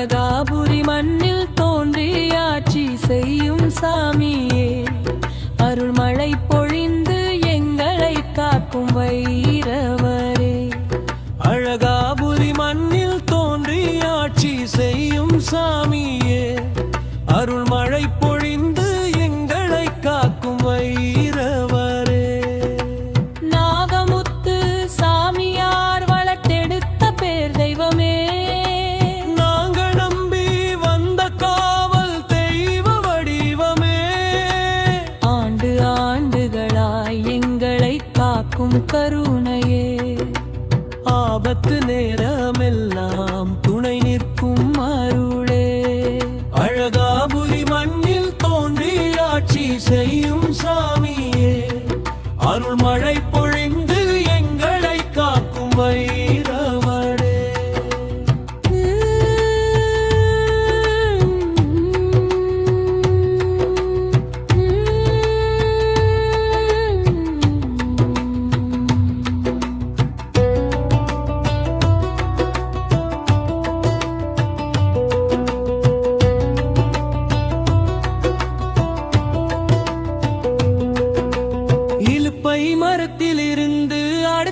அழகாபுரி மண்ணில் தோன்றி ஆட்சி செய்யும் சாமியே. அருள்மழை பொழிந்து எங்களை காக்கும் வைரவரே. அழகாபுரி மண்ணில் தோன்றி ஆட்சி செய்யும் சாமியே. அருள்மழை பொ ஆபத்து நேரமெல்லாம் துணை நிற்கும் அருளே. அழகாபுரி மண்ணில் தோன்றி ஆட்சி செய்யும் சாமியே. அருள்மழை பொழிந்து எங்களை காக்கும் வை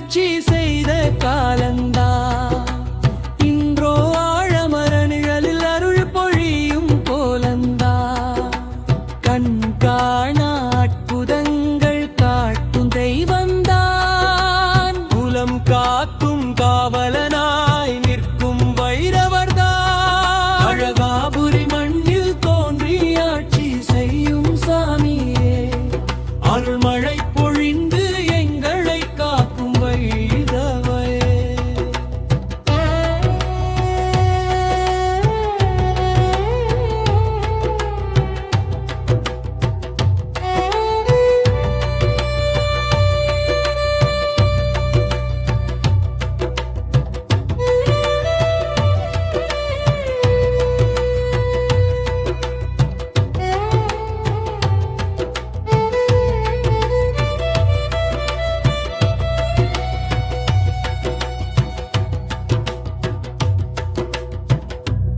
புரட்சி செய்த காலந்தா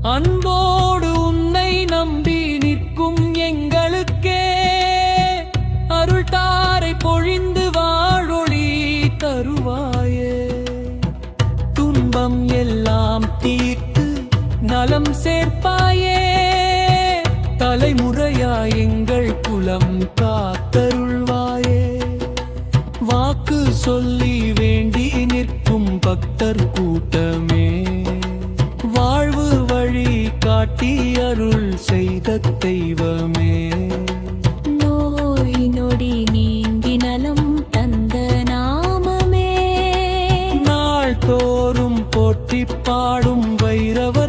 அன்போடு உன்னை நம்பி நிற்கும் எங்களுக்கே அருள்தாரை பொழிந்து வாழொளி தருவாயே. துன்பம் எல்லாம் தீர்த்து நலம் சேர்ப்பாயே. தலைமுறையா எங்கள் குலம் காத்தருள்வாயே. வாக்கு சொல்லி வேண்டி நிற்கும் பக்தர் கூட்டமே. காட்டி அருள் செய்த தெய்வமே. நோய் நொடி நீங்கி நலம் தந்த நாமமே. நாள் தோறும் போற்றி பாடும் வைரவ